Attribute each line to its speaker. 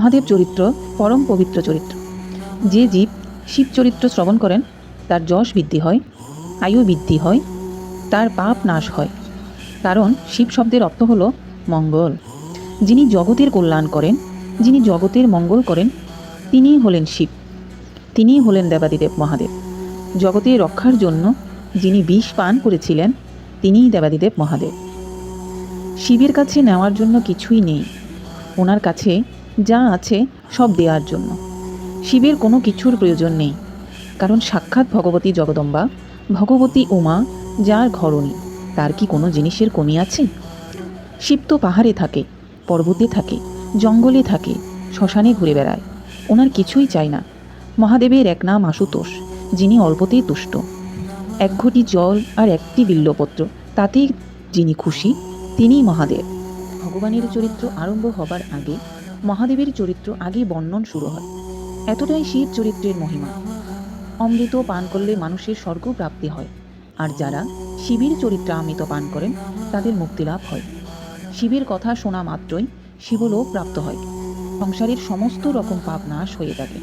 Speaker 1: মহাদেব চরিত্র, পরম পবিত্র চরিত্র। যে জীব শিব চরিত্র শ্রবণ করেন, তার যশ বৃদ্ধি হয়, আয়ু বৃদ্ধি হয়, তার পাপ নাশ হয়। কারণ শিব শব্দের অর্থ হল মঙ্গল। যিনি জগতের কল্যাণ করেন, যিনি জগতের মঙ্গল করেন, তিনিই হলেন শিব। তিনিই হলেন দেবাদিদেব মহাদেব। জগতের রক্ষার জন্য যিনি বিষ পান করেছিলেন, তিনিই দেবাদিদেব মহাদেব। শিবের কাছে নেওয়ার জন্য কিছুই নেই। ওনার কাছে যা আছে সব দেওয়ার জন্য। শিবের কোনো কিছুর প্রয়োজন নেই, কারণ সাক্ষাৎ ভগবতী জগদম্বা, ভগবতী উমা যার ঘরণী, তার কি কোনো জিনিসের কমি আছে? শিব তো পাহাড়ে থাকে, পর্বতে থাকে, জঙ্গলে থাকে, শ্মশানে ঘুরে বেড়ায়, ওনার কিছুই চাই না। মহাদেবের এক নাম আশুতোষ, যিনি অল্পতেই তুষ্ট। এক ঘটি জল আর একটি বিল্লপত্র, তাতেই যিনি খুশি, তিনিই মহাদেব। ভগবানের চরিত্র আরম্ভ হবার আগে মহাদেবের চরিত্র আগে বর্ণন শুরু হয়। এতটাই শিব চরিত্রের মহিমা। অমৃত পান করলে মানুষের স্বর্গ প্রাপ্তি হয়, আর যারা শিবের চরিত্রে অমৃত পান করেন, তাদের মুক্তিলাভ হয়। শিবের কথা শোনা মাত্রই শিবলোক প্রাপ্ত হয়। সংসারের সমস্ত রকম পাপ নাশ হয়ে থাকে।